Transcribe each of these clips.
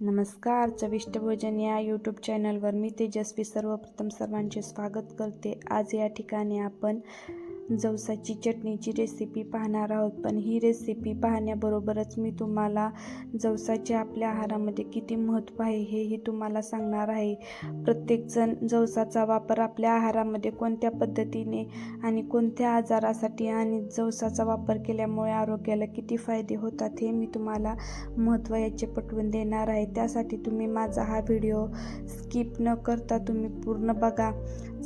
नमस्कार चविष्ट भोजन या यूट्यूब चॅनलवर मी तेजस्वी सर्वप्रथम सर्वांचे स्वागत करते. आज या ठिकाणी आपण जवसाची चटणीची रेसिपी पाहणार आहोत. पण ही रेसिपी पाहण्याबरोबरच मी तुम्हाला जवसाचे आपल्या आहारामध्ये किती महत्त्व आहे हेही तुम्हाला सांगणार आहे. प्रत्येकजण जवसाचा वापर आपल्या आहारामध्ये कोणत्या पद्धतीने आणि कोणत्या आजारासाठी आणि जवसाचा वापर केल्यामुळे आरोग्याला किती फायदे होतात हे मी तुम्हाला महत्त्व याचे पटवून देणार आहे. त्यासाठी तुम्ही माझा हा व्हिडिओ स्किप न करता तुम्ही पूर्ण बघा.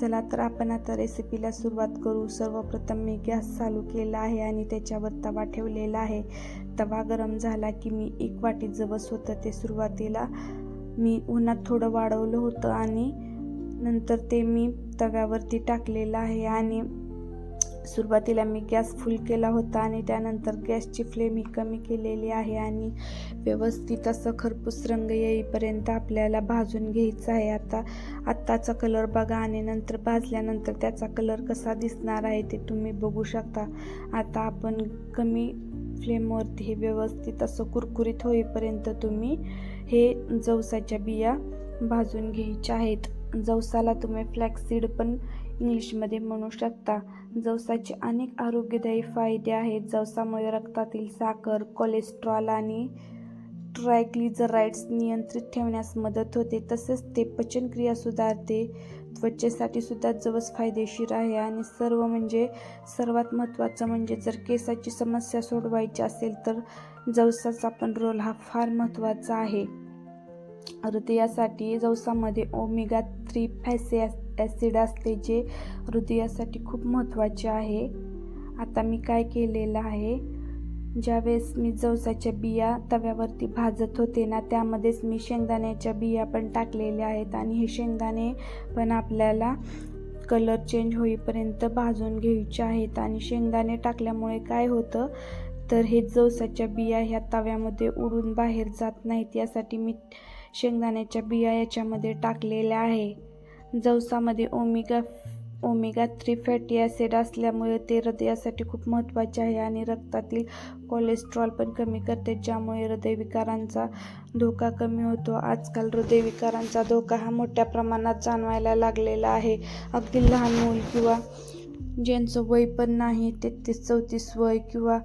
चला तर आपण आता रेसिपीला सुरुवात करू. सर्वप्रथम मी गॅस चालू केला आहे आणि त्याच्यावर तवा ठेवलेला आहे. तवा गरम झाला की मी एक वाटी जवस होतं ते सुरुवातीला. मी उन्हात थोडं वाढवलं होतं आणि नंतर ते मी तव्यावरती टाकलेलं आहे आणि सुरुवातीला मी गॅस फुल केला होता आणि त्यानंतर गॅसची फ्लेम ही कमी केलेली आहे आणि व्यवस्थित असं खरपूस रंग येईपर्यंत आपल्याला भाजून घ्यायचं आहे. आता आत्ताचा कलर बघा आणि नंतर भाजल्यानंतर त्याचा कलर कसा दिसणार आहे ते तुम्ही बघू शकता. आता आपण कमी फ्लेमवरती हे व्यवस्थित असं कुरकुरीत होईपर्यंत तुम्ही हे जवसाच्या बिया भाजून घ्यायच्या आहेत. जवसाला तुम्ही फ्लॅक्सीड पण इंग्लिशमध्ये म्हणू शकता. जवसाचे अनेक आरोग्यदायी फायदे आहेत. जवसामुळे रक्तातील साखर कोलेस्ट्रॉल आणि ट्रायग्लिझराइड्स नियंत्रित ठेवण्यास मदत होते. तसेच ते पचनक्रिया सुधारते. त्वचेसाठी सुद्धा जवस फायदेशीर आहे आणि सर्व म्हणजे सर्वात महत्त्वाचं म्हणजे जर केसाची समस्या सोडवायची असेल तर जवसाचा पण रोल हा फार महत्त्वाचा आहे. हृदयासाठी जवसामध्ये ओमेगा थ्री फॅसे ॲसिड असते जे हृदयासाठी खूप महत्त्वाचे आहे. आता मी काय केलेलं आहे? ज्यावेळेस मी जवसाच्या बिया तव्यावरती भाजत होते ना त्यामध्येच मी शेंगदाण्याच्या बिया पण टाकलेल्या आहेत आणि हे शेंगदाणे पण आपल्याला कलर चेंज होईपर्यंत भाजून घ्यायचे आहेत. आणि शेंगदाणे टाकल्यामुळे काय होतं? तर हे जवसाच्या बिया ह्या तव्यामध्ये उडून बाहेर जात नाहीत. यासाठी मी शेंगदाण्याच्या बिया याच्यामध्ये टाकलेल्या आहे. जवसामध्ये omega omega three fatty acid असल्यामुळे ते हृदयासाठी खूप महत्त्वाचे आहे आणि रक्तातील कोलेस्ट्रॉल पण कमी करते ज्यामुळे हृदयविकारांचा धोका कमी होतो. आजकाल हृदयविकारांचा धोका हा मोठ्या प्रमाणात जाणवायला लागलेला आहे. अगदी लहान मूल किंवा ज्यांचं वय पण नाही तेहतीस चौतीस वय किंवा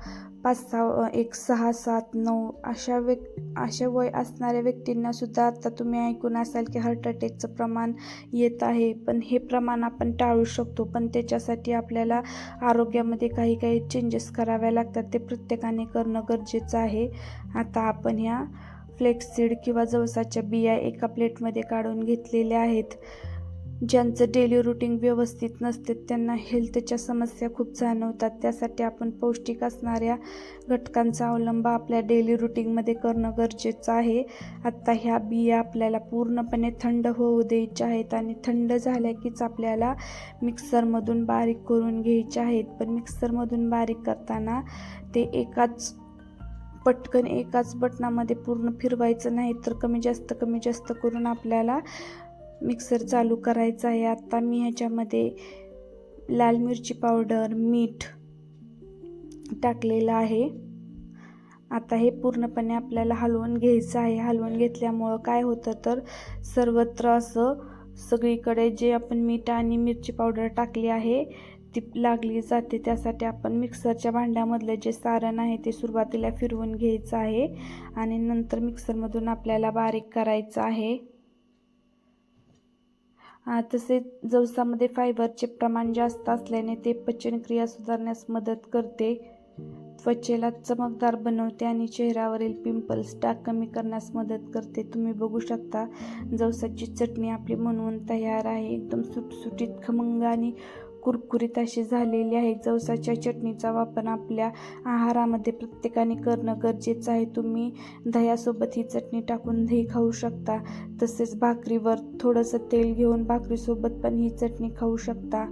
पाच सहा एक सहा सात नऊ अशा व्यक् अशा वय असणाऱ्या व्यक्तींना सुद्धा आता तुम्ही ऐकून असाल की हार्ट अटॅकचं प्रमाण येत आहे. पण हे प्रमाण आपण टाळू शकतो. पण त्याच्यासाठी आपल्याला आरोग्यामध्ये काही काही चेंजेस कराव्या लागतात. ते प्रत्येकाने करणं गरजेचं आहे. आता आपण ह्या फ्लेक्सीड किंवा जवसाच्या बिया एका प्लेटमध्ये काढून घेतलेल्या आहेत. ज्यांचं डेली रुटीन व्यवस्थित नसते त्यांना हेल्थच्या समस्या खूप जाणवतात. त्यासाठी आपण पौष्टिक असणाऱ्या घटकांचा अवलंब आपल्या डेली रुटीनमध्ये करणं गरजेचं आहे. आत्ता ह्या बिया आपल्याला पूर्णपणे थंड होऊ द्यायच्या आहेत आणि थंड झाल्या कीच आपल्याला मिक्सरमधून बारीक करून घ्यायच्या आहेत. पण मिक्सरमधून बारीक करताना ते एकाच पटकन एकाच बटनामध्ये पूर्ण फिरवायचं नाही तर कमी जास्त कमी जास्त करून आपल्याला मिक्सर चालू करायचा आहे. आत्ता मी ह्याच्यामध्ये लाल मिरची पावडर मीठ टाकलेलं आहे. आता हे पूर्णपणे आपल्याला हलवून घ्यायचं आहे. हलवून घेतल्यामुळं काय होतं तर सर्वत्र असं सगळीकडे जे आपण मीठ आणि मिरची पावडर टाकली आहे ती लागली जाते. त्यासाठी आपण मिक्सरच्या भांड्यामधलं जे सारण आहे ते सुरुवातीला फिरवून घ्यायचं आहे आणि नंतर मिक्सरमधून आपल्याला बारीक करायचं आहे. तसेच जवसामध्ये फायबरचे प्रमाण जास्त असल्याने ते पचनक्रिया सुधारण्यास मदत करते. त्वचेला चमकदार बनवते आणि चेहऱ्यावरील पिंपल्स डाग कमी करण्यास मदत करते. तुम्ही बघू शकता जवसाची चटणी आपली म्हणून तयार आहे. एकदम सुटसुटीत खमंग आणि कुरकुरीत अशी झालेली आहे. जवसाच्या चटणीचा वापर आपल्या आहारामध्ये प्रत्येकाने करणं गरजेचं आहे. तुम्ही दह्यासोबत ही चटणी टाकून दही खाऊ शकता. तसेच भाकरीवर थोडंसं तेल घेऊन भाकरीसोबत पण ही चटणी खाऊ शकता.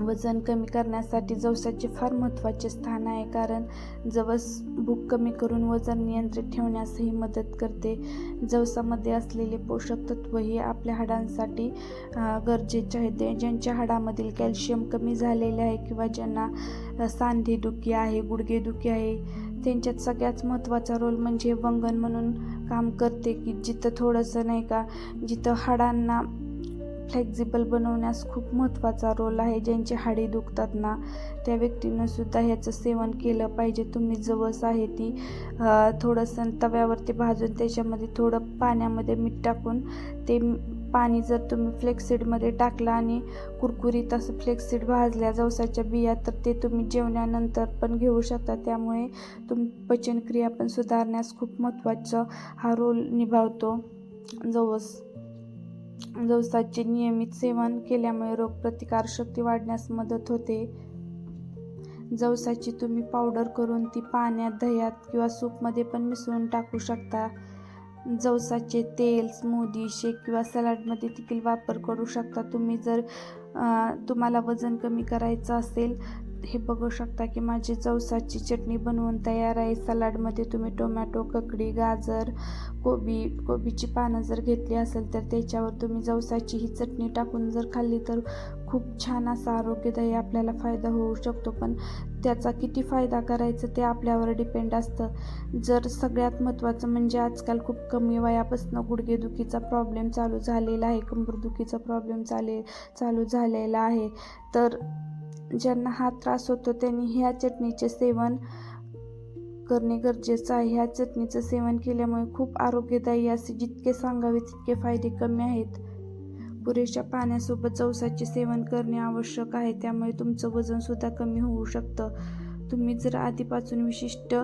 वजन कमी करण्यासाठी जवसाचे फार महत्त्वाचे स्थान आहे कारण जवस भूक कमी करून वजन नियंत्रित ठेवण्यासही मदत करते. जवसामध्ये असलेले पोषक तत्वही आपल्या हाडांसाठी गरजेचे आहेत ज्यांच्या हाडामधील कॅल्शियम कमी झालेले आहे किंवा ज्यांना सांधेदुखी आहे गुडघेदुखी आहे त्यांच्यात सगळ्यात महत्त्वाचा रोल म्हणजे वंगण म्हणून काम करते की जिथं थोडंसं नाही का जिथं हाडांना फ्लेक्झिबल बनवण्यास खूप महत्त्वाचा रोल आहे. ज्यांची हाडे दुखतात ना त्या व्यक्तीनं सुद्धा ह्याचं सेवन केलं पाहिजे. तुम्ही जवस आहे ती थोडंसं तव्यावरती भाजून त्याच्यामध्ये थोडं पाण्यामध्ये मीठ टाकून ते पाणी जर तुम्ही फ्लेक्सिडमध्ये टाकलं आणि कुरकुरीत असं फ्लेक्सिड भाजल्या जवसाच्या बिया तर ते तुम्ही जेवणानंतर पण घेऊ शकता. त्यामुळे तुम पचनक्रिया पण सुधारण्यास खूप महत्त्वाचा हा रोल निभावतो जवस. जवसाचे नियमित सेवन केल्यामुळे रोगप्रतिकारशक्ती वाढण्यास मदत होते. जवसाची तुम्ही पावडर करून ती पाण्यात दह्यात किंवा सूपमध्ये पण मिसळून टाकू शकता. जवसाचे तेल स्मूदी शेक किंवा सलाडमध्ये देखील वापर करू शकता. तुम्ही जर तुम्हाला वजन कमी करायचं असेल हे बघू शकता की माझी जवसाची चटणी बनवून तयार आहे. सलाडमध्ये तुम्ही टोमॅटो ककडी गाजर कोबी कोबीची पानं जर घेतली असेल तर त्याच्यावर तुम्ही जवसाची ही चटणी टाकून जर खाल्ली तर खूप छान असा आरोग्यदायी आपल्याला फायदा होऊ शकतो. पण त्याचा किती फायदा करायचा ते आपल्यावर डिपेंड असतं. जर सगळ्यात महत्त्वाचं म्हणजे आजकाल खूप कमी वयापासून गुडघेदुखीचा प्रॉब्लेम चालू झालेला आहे कंबरदुखीचा प्रॉब्लेम चाले चालू झालेला आहे. तर ज्यांना हा त्रास होतो त्यांनी ह्या चटणीचे सेवन करणे गरजेचं आहे. ह्या चटणीचं सेवन केल्यामुळे खूप आरोग्यदायी असे जितके सांगावे तितके फायदे कमी आहेत. पुरेशा पाण्यासोबत जवसाचे सेवन करणे आवश्यक आहे. त्यामुळे तुमचं वजनसुद्धा कमी होऊ शकतं. तुम्ही जर आधीपासून विशिष्ट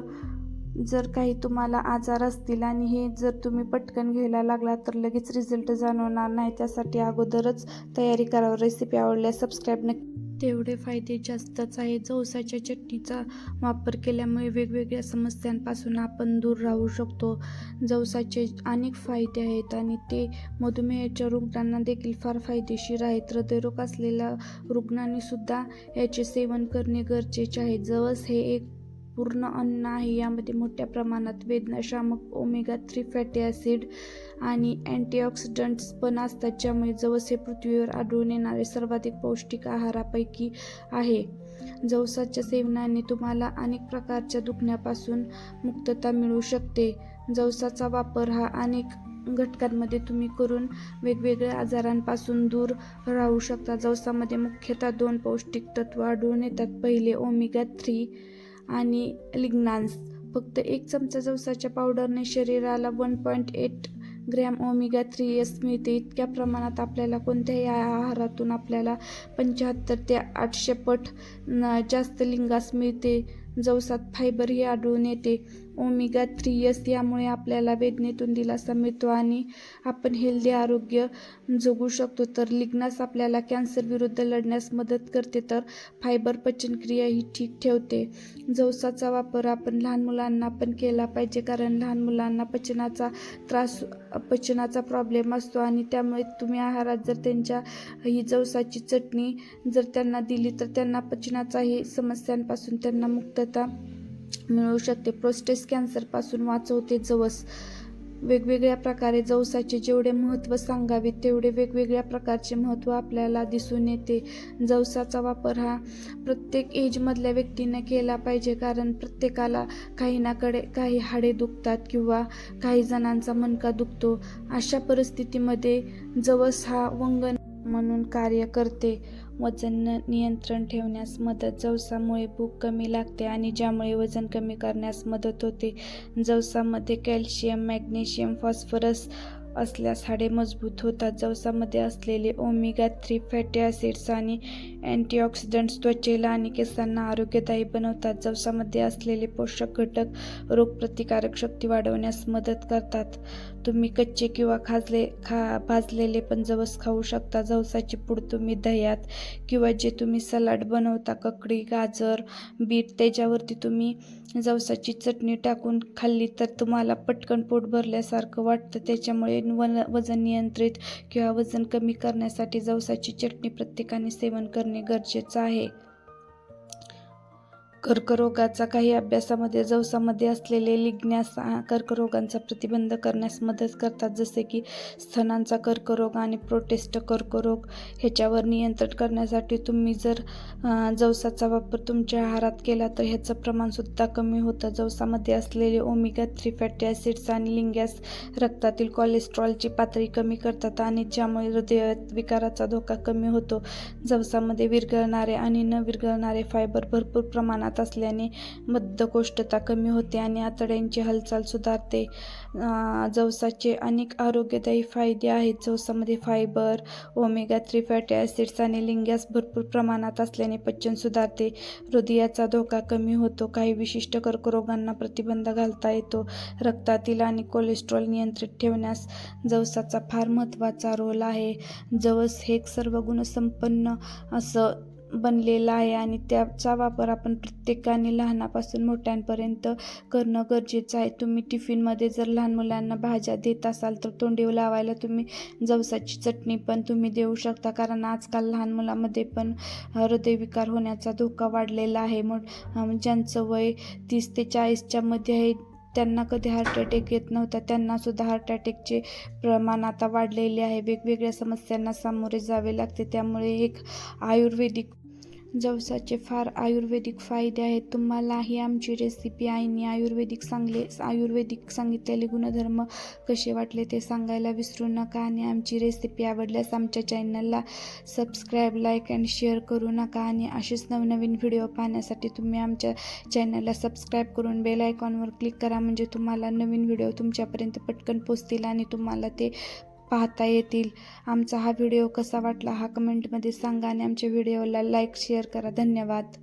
जर काही तुम्हाला आजार असतील आणि हे जर तुम्ही पटकन घ्यायला लागला तर लगेच रिझल्ट जाणवणार नाही. त्यासाठी अगोदरच तयारी करावं. रेसिपी आवडल्यास सबस्क्राईब नक्की तेवढे फायदे जास्तच आहे जवसाच्या चटणीचा वापर केल्यामुळे वेगवेगळ्या समस्यांपासून आपण दूर राहू शकतो. जवसाचे अनेक फायदे आहेत आणि ते मधुमेहाच्या रुग्णांना देखील फार फायदेशीर आहेत. हृदयरोग असलेल्या रुग्णांनीसुद्धा याचे सेवन करणे गरजेचे आहे. जवस हे एक पूर्ण अन्न आहे. यामध्ये मोठ्या प्रमाणात वेदनाशामक ओमेगा थ्री फॅटी ॲसिड आणि अँटीऑक्सिडंट्स पण असतात ज्यामुळे जवस हे पृथ्वीवर आढळून येणारे सर्वाधिक पौष्टिक आहारापैकी आहे. जवसाच्या सेवनाने तुम्हाला अनेक प्रकारच्या दुखण्यापासून मुक्तता मिळू शकते. जवसाचा वापर हा अनेक घटकांमध्ये तुम्ही करून वेगवेगळ्या आजारांपासून दूर राहू शकता. जवसामध्ये मुख्यतः दोन पौष्टिक तत्व आढळून येतात. पहिले ओमेगा थ्री आणि लिग्नान्स. फक्त एक चमचा जवसाच्या पावडरने शरीराला one point eight gram omega three S मिळते. इतक्या प्रमाणात आपल्याला कोणत्याही आहारातून आपल्याला पंच्याहत्तर ते आठशे पट जास्त लिंगास मिळते. जवसात फायबरही आढळून येते. ओमेगा थ्री एस यामुळे आपल्याला वेदनेतून दिलासा मिळतो आणि आपण हेल्दी आरोग्य जगू शकतो. तर लिग्नास आपल्याला कॅन्सर विरुद्ध लढण्यास मदत करते. तर फायबर पचनक्रिया ही ठीक ठेवते. जवसाचा वापर आपण लहान मुलांना पण केला पाहिजे. कारण लहान मुलांना पचनाचा त्रास पचनाचा प्रॉब्लेम असतो आणि त्यामुळे तुम्ही आहारात जर त्यांच्या ही जवसाची चटणी जर त्यांना दिली तर त्यांना पचनाचाही समस्यांपासून त्यांना मुक्तता मिळू शकते. प्रोस्टेस कॅन्सरपासून वाचवते जवस. वेगवेगळ्या प्रकारे जवसाचे जेवढे महत्त्व सांगावे तेवढे वेगवेगळ्या प्रकारचे महत्त्व आपल्याला दिसून येते. जवसाचा वापर हा प्रत्येक एजमधल्या व्यक्तीने केला पाहिजे कारण प्रत्येकाला काही नाकडे काही हाडे दुखतात किंवा काही जणांचा मणका दुखतो. अशा परिस्थितीमध्ये जवस हा वंगण म्हणून कार्य करते. वजन न- नियंत्रण ठेवण्यास मदत. जवसामुळे भूक कमी लागते आणि ज्यामुळे वजन कमी करण्यास मदत होते. जवसामध्ये कॅल्शियम मॅग्नेशियम फॉस्फरस असल्यास हाडे मजबूत होतात. जवसामध्ये असलेले ओमेगा थ्री फॅटी ॲसिड्स आणि अँटीऑक्सिडंट्स त्वचेला आणि केसांना आरोग्यदायी बनवतात. जवसामध्ये असलेले पोषक घटक रोगप्रतिकारक शक्ती वाढवण्यास मदत करतात. तुम्ही कच्चे किंवा खाजले खा भाजलेले पण जवस खाऊ शकता. जवसाची पूड तुम्ही दह्यात किंवा जे तुम्ही सलाड बनवता ककडी गाजर बीट त्याच्यावरती तुम्ही जवसाची चटणी टाकून खाल्ली तर तुम्हाला पटकन पोट भरल्यासारखं वाटतं. त्याच्यामुळे वन वजन नियंत्रित किंवा वजन कमी करण्यासाठी जवसाची चटणी प्रत्येकाने सेवन करणे गरजेचे आहे. कर्करोगाचा काही अभ्यासामध्ये जवसामध्ये असलेले लिग्न्यास कर्करोगांचा प्रतिबंध करण्यास मदत करतात. जसे की स्तनांचा कर्करोग आणि प्रोटेस्ट कर्करोग ह्याच्यावर नियंत्रण करण्यासाठी तुम्ही जर जवसाचा वापर तुमच्या आहारात केला तर ह्याचं प्रमाणसुद्धा कमी होतं. जवसामध्ये असलेले ओमेगा थ्री फॅटी ॲसिड्स आणि लिंगॅस रक्तातील कोलेस्ट्रॉलची पातळी कमी करतात आणि ज्यामुळे हृदय विकाराचा धोका कमी होतो. जवसामध्ये विरघळणारे आणि न विरघळणारे फायबर भरपूर प्रमाणात असल्याने बद्धकोष्ठता कमी होते आणि आतड्यांची हालचाल सुधारते जवसाचे अनेक आरोग्यदायी फायदे आहेत. जवसामध्ये fibre omega three fatty acids आणि लिंग्यास भरपूर प्रमाणात असल्याने पचन सुधारते. हृदयाचा धोका कमी होतो. काही विशिष्ट कर्करोगांना प्रतिबंध घालता येतो. रक्तातील आणि कोलेस्ट्रॉल नियंत्रित ठेवण्यास जवसाचा फार महत्त्वाचा रोल आहे. जवस हे सर्व गुणसंपन्न असं बनलेला आहे आणि त्याचा वापर आपण प्रत्येकाने लहानापासून मोठ्यांपर्यंत करणं गरजेचं आहे. तुम्ही टिफिनमध्ये जर लहान मुलांना भाज्या देत असाल तर तोंडीव लावायला तुम्ही जवसाची चटणी पण तुम्ही देऊ शकता. कारण आजकाल लहान मुलामध्ये पण हृदयविकार होण्याचा धोका वाढलेला आहे. मग ज्यांचं वय तीस ते चाळीसच्या मध्ये आहे त्यांना कधी हार्ट अटॅक येत नव्हता. त्यांनासुद्धा हार्ट अटॅकचे प्रमाण आता वाढलेले आहे. वेगवेगळ्या समस्यांना सामोरे जावे लागते. त्यामुळे एक आयुर्वेदिक जवसाचे फार आयुर्वेदिक फायदे आहेत. तुम्हाला ही आमची रेसिपी आईने आयुर्वेदिक सांगले आयुर्वेदिक सांगितलेले गुणधर्म कसे वाटले ते सांगायला विसरू नका आणि आमची रेसिपी आवडल्यास आमच्या चॅनलला सबस्क्राईब लाईक अँड शेअर करू नका आणि असेच नवनवीन व्हिडिओ पाहण्यासाठी तुम्ही आमच्या चॅनलला सबस्क्राईब करून बेल आयकॉनवर क्लिक करा म्हणजे तुम्हाला नवीन व्हिडिओ तुमच्यापर्यंत पटकन पोचतील आणि तुम्हाला ते पाहता येतील. आमचा हा व्हिडिओ कसा वाटला हा कमेंटमध्ये सांगा आणि आमच्या व्हिडिओला लाईक शेअर करा. धन्यवाद.